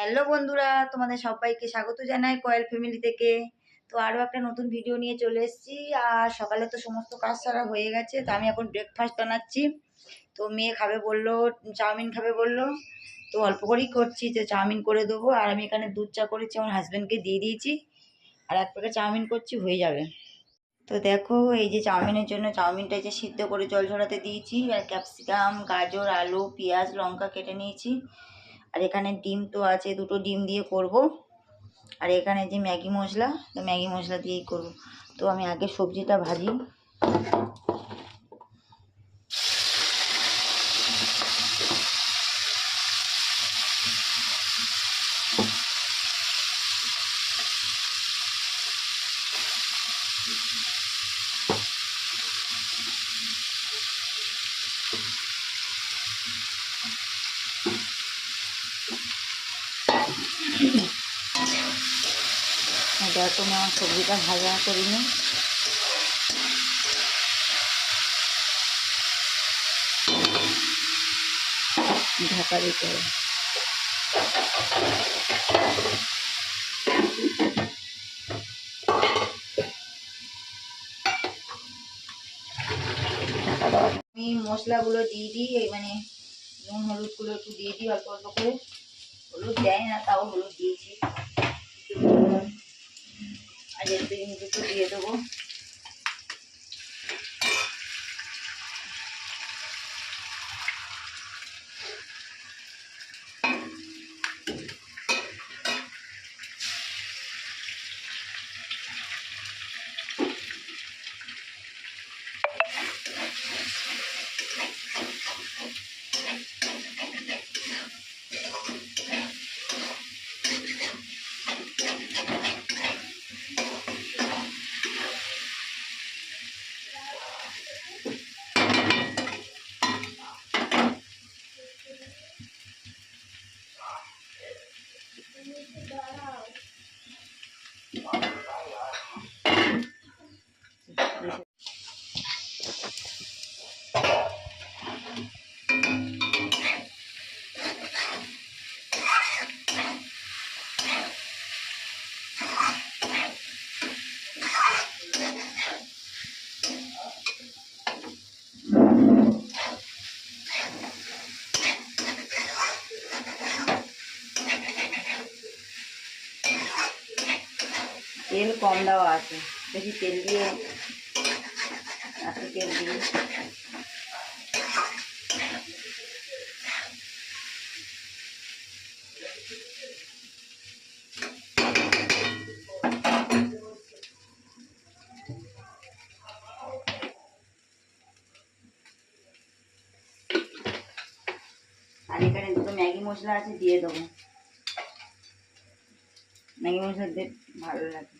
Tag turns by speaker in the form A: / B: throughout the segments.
A: Hello বন্ধুরা, তোমাদের সবাইকে স্বাগত জানাই কয়েল ফ্যামিলি থেকে। তো আরও একটা নতুন ভিডিও নিয়ে চলে এসেছি। আর সকালে তো সমস্ত কাজ সারা হয়ে গেছে, তো আমি এখন ব্রেকফাস্ট বানাচ্ছি। তো মেয়ে খাবে বলল, চাউমিন খাবে বলল। তো অল্প করেই করছি যে চাউমিন করে দেবো। আর আমি এখানে দুধ চা করেছি, আমার হাজব্যান্ডকে দিয়ে দিয়েছি। আর এক প্যাকেট চাউমিন করছি, হয়ে যাবে। তো দেখো, এই যে চাউমিনের জন্য চাউমিনটা যে সিদ্ধ করে জল ঝরাতে দিয়েছি। আর ক্যাপসিকাম গাজর, আলু, পেঁয়াজ, লঙ্কা কেটে নিয়েছি। আর এখানে ডিম তো আছে, দুটো ডিম দিয়ে করব। আর এখানে যে ম্যাগি মশলা, তো ম্যাগি মশলা দিয়েই করব। তো আমি আগে সবজিটা ভাজি। আমি আমার সবজিটা ভাজা করিনি ঢাকা দিতে হবে। আমি মশলাগুলো দিয়ে দিই, এই মানে নুন, হলুদগুলো একটু দিয়ে দিই, অল্প অল্প করে। হলুদ দেয় না, তাও হলুদ দিয়েছি। আর এতে একটু দিয়ে দেবো তেল কম দেওয়া আছে বেশি তেল দিয়ে এত তেল দিয়ে আর এখানে দুটো ম্যাগি মশলা আছে দিয়ে দেবো ম্যাগি মশলা দিয়ে ভালো লাগে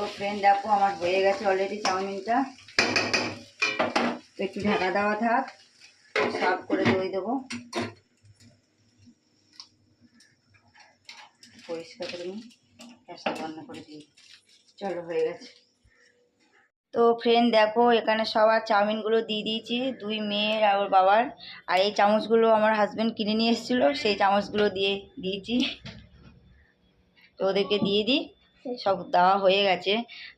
A: তো ফ্রেন্ড দেখো আমার হয়ে গেছে অলরেডি চাউমিনটা। একটু ঢাকা দেওয়া থাক সাফ করে দই দেবো। পরিষ্কার করে নিই করে দিই। চলো, হয়ে গেছে। তো ফ্রেন্ড দেখো, এখানে সবার চাউমিনগুলো দিয়ে দিয়েছি, দুই মেয়ের আর বাবার। আর এই চামচগুলো আমার হাজব্যান্ড কিনে নিয়ে এসেছিল, সেই চামচগুলো দিয়ে দিয়েছি। তো ওদেরকে দিয়ে দিই। সব দেওয়া হয়ে গেছে।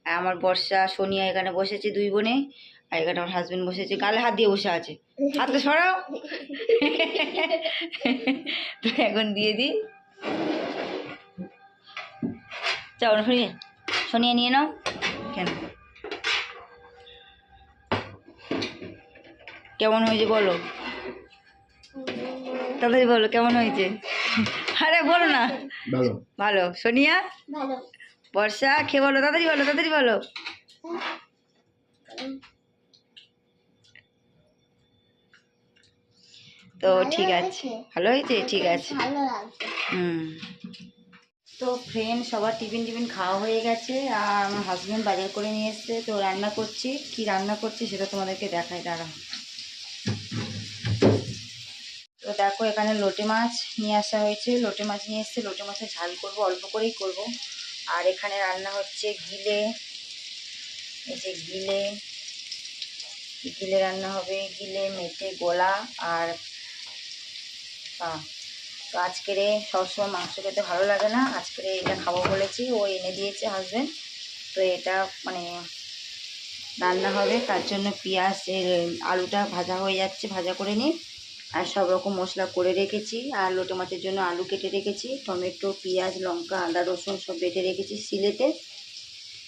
A: আর আমার বর্ষা সোনিয়া এখানে বসেছে দুই বোনে আর এখানে আমার হাজবেন্ড বসেছে। গালে হাত দিয়ে বসে আছে। হাতটা সরাও। তো এখন দিয়ে দিই চাও শুনিয়ে সোনিয়া নিয়ে নাও। কেন? কেমন হয়েছে বলো? তাড়াতাড়ি বলো কেমন হয়েছে? আরে বলো না।
B: ভালো।
A: ভালো। সোনিয়া?
C: ভালো।
A: বর্ষা খেয়ে বলো তাড়াতাড়ি বলো তাড়াতাড়ি বলো। তো ঠিক আছে ভালো হয়েছে? ঠিক আছে। হুম। তো ফ্রেন্ড সবার টিফিন টিফিন খাওয়া হয়ে গেছে আর আমার হাজব্যান্ড বাজার করে নিয়ে এসছে। তো রান্না করছি কি রান্না করছি সেটা তোমাদেরকে দেখাই দাঁড়া তো দেখো এখানে লোটে মাছ নিয়ে আসা হয়েছে। লোটে মাছ নিয়ে এসছে লোটে মাছের ঝাল করব অল্প করেই করব। আর এখানে রান্না হচ্ছে গিলে। এই যে গিলে। গিলে রান্না হবে, গিলে মেটে গোলা আর তো আজকের সবসময় মাংস খেতে ভালো লাগে না। আজকের এটা খাব বলেছি, ও এনে দিয়েছে হাজবেন্ড তো এটা মানে রান্না হবে, তার জন্য পেঁয়াজ আলুটা ভাজা হয়ে যাচ্ছে, ভাজা করে নিই আর সব রকম মশলা করে রেখেছি। আর লোটে মাছের জন্য আলু কেটে রেখেছি, টমেটো, পেঁয়াজ, লঙ্কা, আদা, রসুন সব বেটে রেখেছি সিলেটে।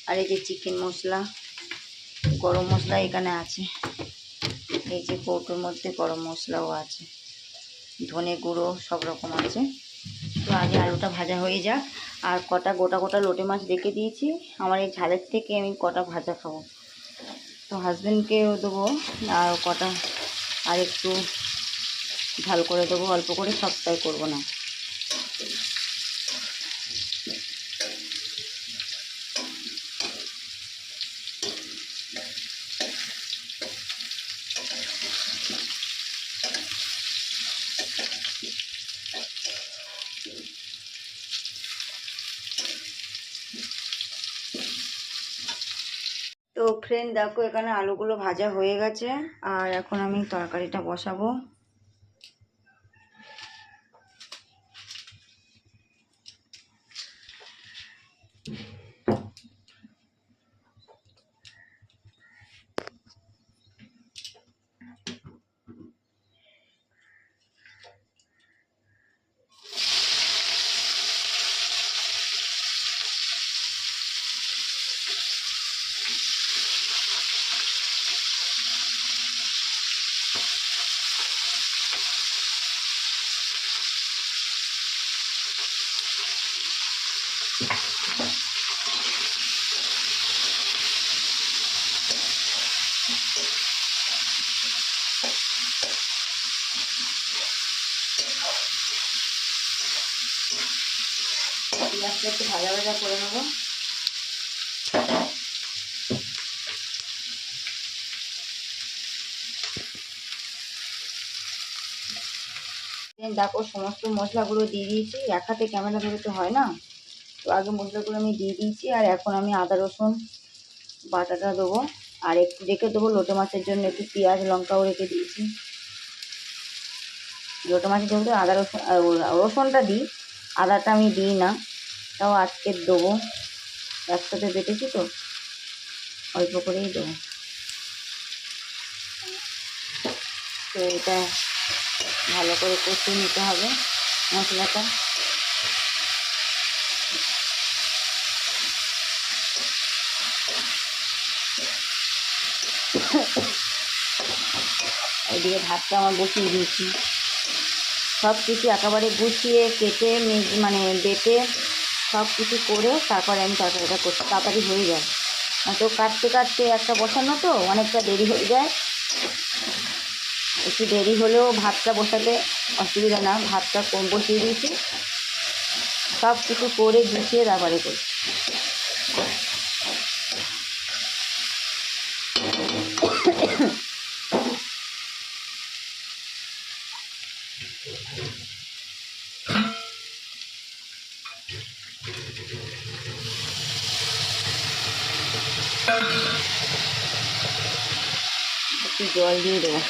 A: আর এই যে চিকেন মশলা, গরম মশলা এখানে আছে। এই যে কৌটোর মধ্যে গরম মশলাও আছে। ধনে গুঁড়ো সব রকম আছে। তো আগে আলুটা ভাজা হয়ে যাক। আর কটা গোটা গোটা লোটে মাছ রেখে দিয়েছি। আমার এই ঝালের থেকে আমি কটা ভাজা খাব। তো হাজব্যান্ডকেও দেবো, আর কটা, আর একটু ঝাল করে দেবো, অল্প করে সবটাই করব না। তো ফ্রেন্ড দেখো, এখানে আলুগুলো ভাজা হয়ে গেছে, আর এখন আমি তরকারিটা বসাবো। পেঁয়াজটা একটু ভাজা ভাজা করে নেব। দেখো সমস্ত মশলাগুলো দিয়ে দিয়েছি। এক হাতে ক্যামেরা ধরে তো হয় না। তো আগে মশলাগুলো আমি দিয়ে দিয়েছি আর এখন আমি আদা, রসুন, বাটাটা দেবো। আর একটু রেখে দেবো লোটে মাছের জন্য। একটু পেঁয়াজ, লঙ্কাও রেখে দিয়েছি। লোটে মাছের জন্য আদা, রসুন রসুনটা দিই। আদাটা আমি দিই না। তাও আজকে দেবো। একসাথে বেটেছি তো। অল্প করেই দেবো। তো এটা ভালো করে কষিয়ে নিতে হবে মশলাটা। এদিকে ভাতটা আমার বসিয়ে দিয়েছি। সব কিছু একেবারে গুছিয়ে কেটে মানে বেটে সব কিছু করে তারপরে আমি তরকারিটা করতে তাড়াতাড়ি হয়ে যায়। তো কাটতে কাটতে একটা বসানো তো, অনেকটা দেরি হয়ে যায়। একটু দেরি হলেও ভাতটা বসাতে অসুবিধা না, ভাতটা কম বসিয়ে দিয়েছি। সব কিছু করে গুছিয়ে তারপরে করি জল দিয়ে দেবো।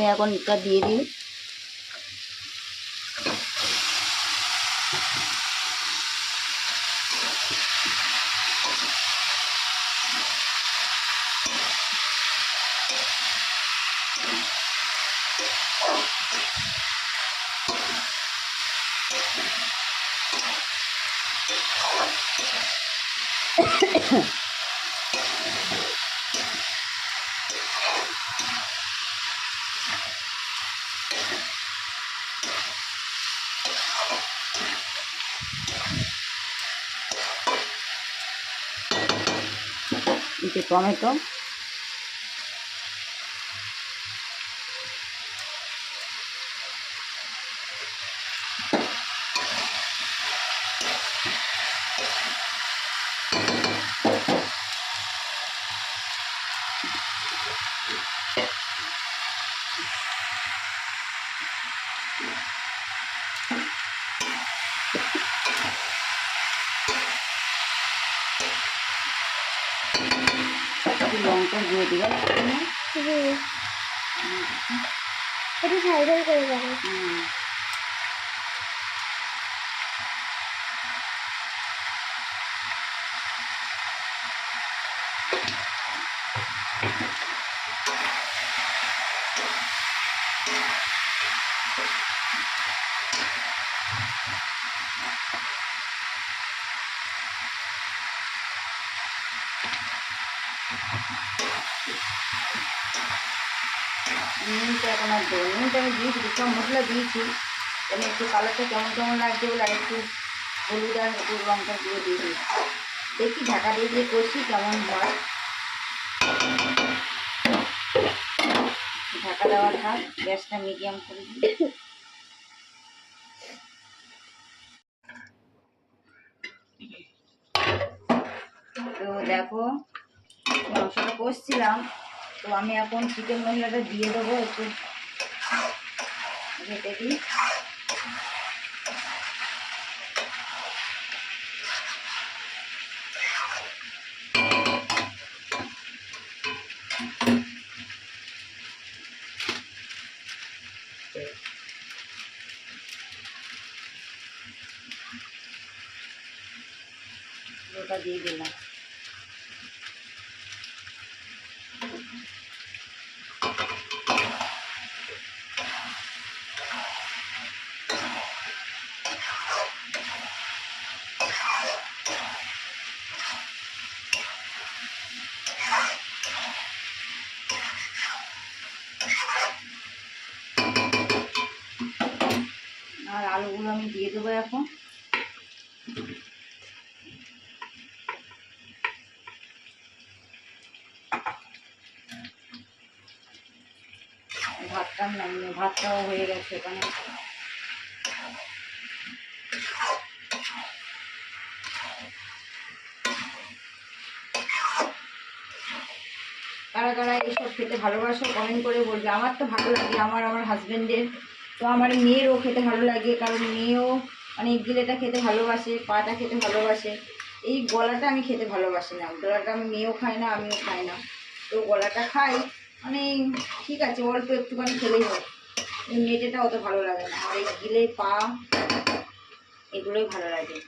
A: আমি এখন এটা দিয়ে দিই এই যে টমেটো লঙ্কা গুঁড়ো দিলাম
B: হুম একটু সাইডের করে যাবে
A: হুম। নুনটা এখন আর দেবো নুনটা আমি দিয়েছি সব মশলা দিয়েছি। আমি একটু কালারটা কেমন কেমন লাগছে বলে একটু হলুদ আর একটু লঙ্কা দিয়ে দিয়েছি দেখি ঢাকা দিয়ে দিয়ে করছি কেমন হয়। ঢাকা দেওয়া থাক গ্যাসটা মিডিয়াম করে দিই। তো দেখো, মাংসটা কষছিলাম। তো আমি এখন চিকেন মশলাটা দিয়ে দেবো একটু। ঘেটে দিই। ওটা দিয়ে দিলাম আর আলুগুলো আমি দিয়ে দেবো এখন। ভাতটা নামিয়ে, ভাতটাও হয়ে গেছে এখানে। কারা কারা এইসব খেতে ভালোবাসো কমেন্ট করে বলবে। আমার তো ভালো লাগে, আমার আমার হাজবেন্ডের তো আমার মেয়েরও খেতে ভালো লাগে, কারণ মেয়েও মানে গিলেটা খেতে ভালোবাসে, পাটা খেতে ভালোবাসে। এই গলাটা আমি খেতে ভালোবাসি না, গলাটা আমি মেয়েও খাই না, আমিও খাই না। তো গলাটা খাই মানে ঠিক আছে, অল্প একটুখানি খেলেই হয়। মেটেটা অত ভালো লাগে না আর এই গিলে পা এগুলোই ভালো লাগে।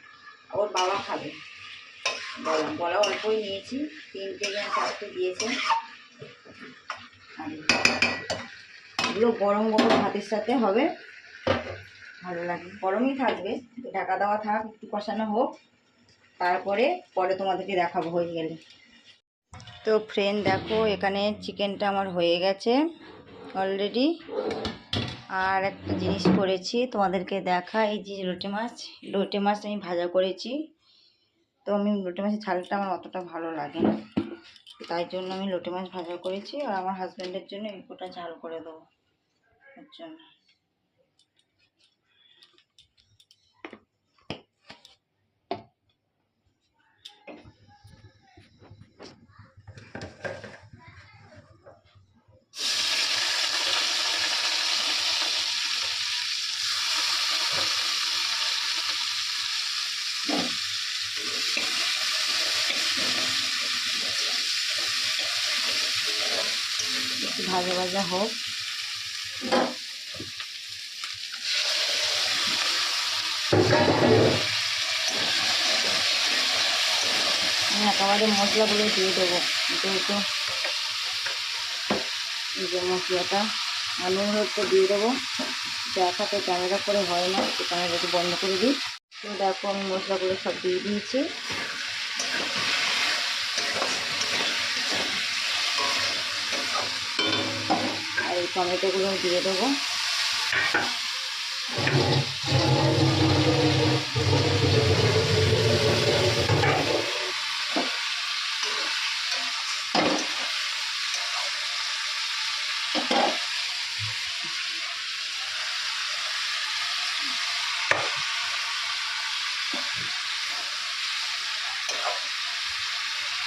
A: ওর বাবা খাবে। গলা গলা অল্পই নিয়েছি, তিনটে না চারটে দিয়েছে। আর এগুলো গরম গরম ভাতের সাথে হবে। ভালো লাগে গরমই থাকবে ঢাকা দেওয়া থাক, একটু কষানো হোক। তারপরে, পরে তোমাদেরকে দেখাবো হয়ে গেলে। তো ফ্রেন্ড দেখো, এখানে চিকেনটা আমার হয়ে গেছে অলরেডি আর একটা জিনিস করেছি, তোমাদেরকে দেখা, এই যে লোটে মাছ লোটে মাছ আমি ভাজা করেছি। তো আমি লোটে মাছের ঝালটা আমার অতটা ভালো লাগে না। তাই জন্য আমি লোটে মাছ ভাজা করেছি, আর আমার হাজব্যান্ডের জন্য এই কোটা ঝাল করে দেবো। এর জন্য একটু ভাজা ভাজা হোক আমি একেবারে মশলাগুলো দিয়ে দেবো। যেহেতু যে মশলাটা নুন হলুদটা দিয়ে দেবো। দেখাতে ক্যামেরা করে হয় না তো ক্যামেরাটি বন্ধ করে দিই। তো দেখো আমি মশলাগুলো সব দিয়ে দিয়েছি। আর এই টমেটোগুলো দিয়ে দেবো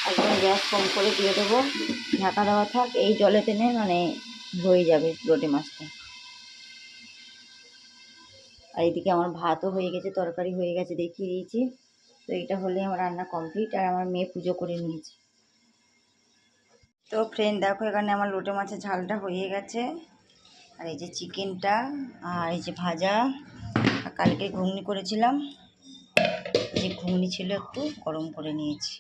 A: একদম গ্যাস কম করে দিয়ে দেবো। ঢাকা দেওয়া থাক, এই জলে টেনে মানে হয়ে যাবে লোটে মাছটা। আর এদিকে আমার ভাতও হয়ে গেছে, তরকারি হয়ে গেছে, দেখিয়ে দিয়েছি। তো এটা হলে আমার রান্না কমপ্লিট, আর আমার মেয়ে পুজো করে নিয়েছে। তো ফ্রেন্ড দেখো এখানে আমার লোটে মাছের ঝালটা হয়ে গেছে। আর এই যে চিকেনটা, আর এই যে ভাজা কালকে ঘুগনি করেছিলাম। এই যে ঘুগনি ছিল একটু গরম করে নিয়েছি।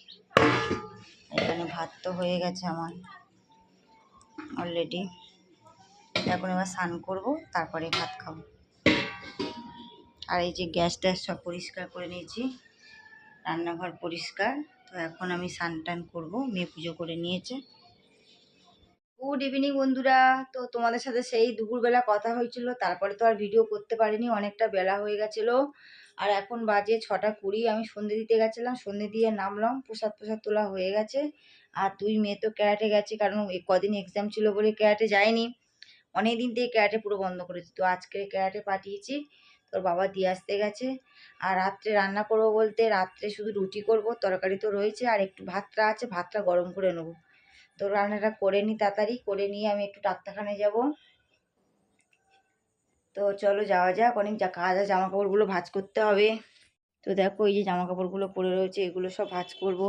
A: এখানে ভাত তো হয়ে গেছে আমার অলরেডি এখন এবার স্নান করব, তারপরে ভাত খাব। আর এই যে গ্যাস ট্যাস সব পরিষ্কার করে নিয়েছি, রান্নাঘর পরিষ্কার, তো এখন আমি স্নান টান করব, মেয়ে পুজো করে নিয়েছে। গুড ইভিনিং বন্ধুরা, তো তোমাদের সাথে সেই দুপুরবেলা কথা হয়েছিল, তারপরে তো আর ভিডিও করতে পারিনি, অনেকটা বেলা হয়ে গেছিল। আর এখন বাজে ছটা কুড়ি, আমি সন্ধে দিতে গেছিলাম, সন্ধে দিয়ে নামলাম, প্রসাদ প্রসাদ তোলা হয়ে গেছে। আর দুই মেয়ে তো ক্যারাটে গেছে, কারণ কদিন এক্সাম ছিল বলে ক্যারাটে যায়নি। অনেক দিন থেকে ক্যারাটে পুরো বন্ধ করেছি, তো আজকে ক্যারাটে পাঠিয়েছি, তোর বাবা দিয়ে আসতে গেছে। আর রাত্রে রান্না করব বলতে, রাত্রে শুধু রুটি করব, তরকারি তো রয়েছে, আর একটু ভাতটা আছে, ভাতটা গরম করে নেব। তো রান্নাটা করে নিই তাড়াতাড়ি, করে নিয়ে আমি একটু ডাক্তারখানায় যাব। তো চলো যাওয়া যাক, অনেক যা কাজ আছে জামা কাপড়গুলো ভাজ করতে হবে। তো দেখো এই যে জামা কাপড়গুলো পরে রয়েছে, এগুলো সব ভাজ করব।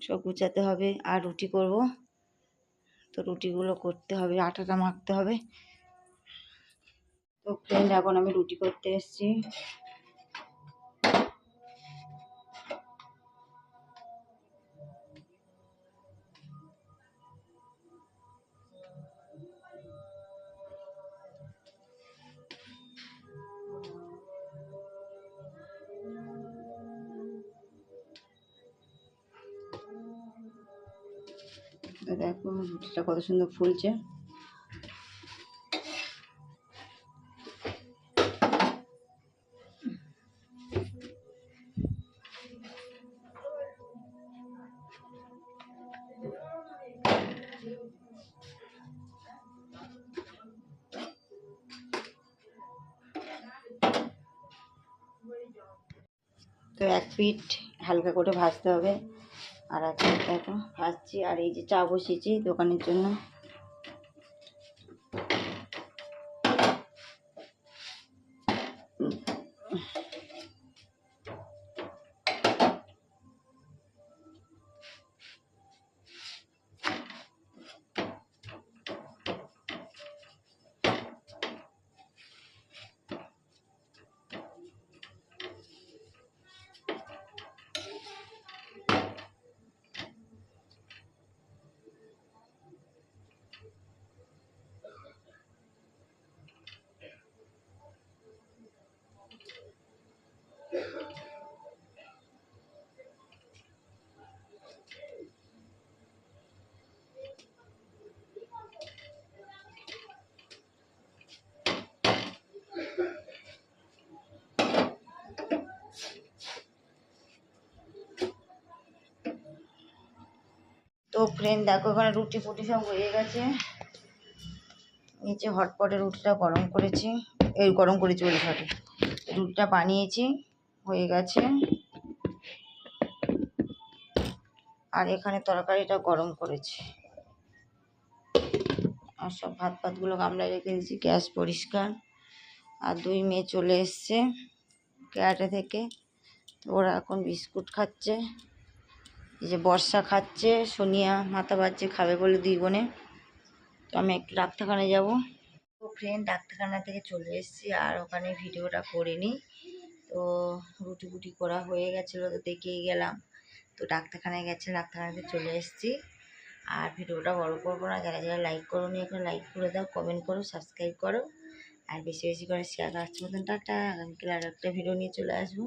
A: সব গুছাতে হবে, আর রুটি করব। তো রুটিগুলো করতে হবে, আটাটা মাখতে হবে। তো ফ্রেন্ড এখন আমি রুটি করতে এসেছি। দেখো রুটিটা কত সুন্দর ফুলছে। তো এক পিঠ হালকা করে ভাজতে হবে। আর পিঠ দেখো ভাজছি আর এই যে চা বসিয়েছি দোকানের জন্য। ফ্রেন্ড দেখো এখানে রুটি ফুটি সব হয়ে গেছে। নিচে হটপটে রুটিটা গরম করেছি। এই গরম করেছি বলি সরি রুটিটা বানিয়েছি, হয়ে গেছে। আর এখানে তরকারিটা গরম করেছি। আর সব ভাত ফাতগুলো গামলায় রেখে দিয়েছি, গ্যাস পরিষ্কার। আর দুই মেয়ে চলে এসছে ক্যারাটে থেকে। ওরা এখন বিস্কুট খাচ্ছে। এই যে বর্ষা খাচ্ছে, সোনিয়া মাথা বাজছে খাবে বলে দুই বোনে। তো আমি একটু ডাক্তারখানায় যাব। তো ফ্রেন্ড ডাক্তারখানা থেকে চলে এসেছি আর ওখানে ভিডিওটা করে নিই তো রুটি ফুটি করা হয়ে গেছিল, তো দেখেই গেলাম। তো ডাক্তারখানায় গেছে, ডাক্তারখানাতে চলে এসেছি। আর ভিডিওটা বড় করব না, যারা যারা লাইক করো নি এখন লাইক করে দাও কমেন্ট করো সাবস্ক্রাইব করো। আর বেশি বেশি করে শেয়ার করার মতন টাটা। আগামীকাল আর একটা ভিডিও নিয়ে চলে আসব।